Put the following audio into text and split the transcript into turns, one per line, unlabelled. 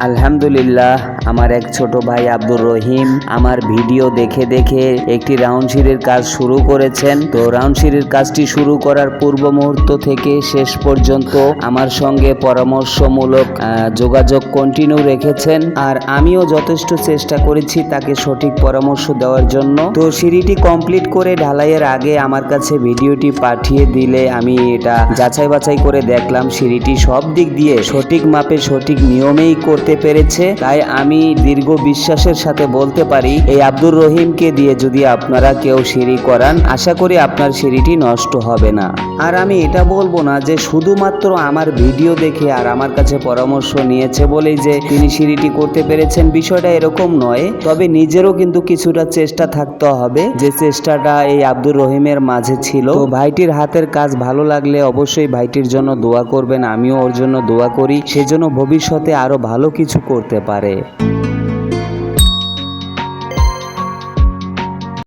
আলহামদুলিল্লাহ। আমার এক ছোট ভাই আব্দুর রহিম আমার ভিডিও দেখে দেখে একটি রাউন্ড সিঁড়ির কাজ শুরু করেছেন। তো রাউন্ড সিঁড়ির কাজটি শুরু করার পূর্ব মুহূর্ত থেকে শেষ পর্যন্ত আমার সঙ্গে পরামর্শমূলক যোগাযোগ কন্টিনিউ রেখেছেন। আর আমিও যথেষ্ট চেষ্টা করেছি তাকে সঠিক পরামর্শ দেওয়ার জন্য। তো সিঁড়িটি কমপ্লিট করে ঢালাইয়ের আগে আমার কাছে ভিডিওটি পাঠিয়ে দিলে আমি এটা যাচাই বাছাই করে দেখলাম সিঁড়িটি সব দিক দিয়ে সঠিক মাপে সঠিক নিয়মেই করতে পেরেছে। তাই আমি দীর্ঘ বিশ্বাসের সাথে বলতে পারি, এই আব্দুর রহিমকে দিয়ে যদি আপনারা কেউ সিঁড়ি করান, আশা করি আপনার সিঁড়িটি নষ্ট হবে না। আর আমি এটা বলব না যে শুধুমাত্র আমার ভিডিও দেখে আর আমার কাছে পরামর্শ নিয়েছে বলেই যে তিনি সিঁড়িটি করতে পেরেছেন বিষয়টা এরকম নয়, তবে নিজেরও কিন্তু কিছুটা চেষ্টা থাকতে হবে যে চেষ্টাটা এই আব্দুর রহিমের মাঝে ছিল। তো ভাইটির হাতের কাজ ভালো লাগলে অবশ্যই ভাইটির জন্য দোয়া করবেন, আমিও ওর জন্য দোয়া করি সেজন্য ভবিষ্যতে আরও ভালো কিছু করতে পারে। Thank you.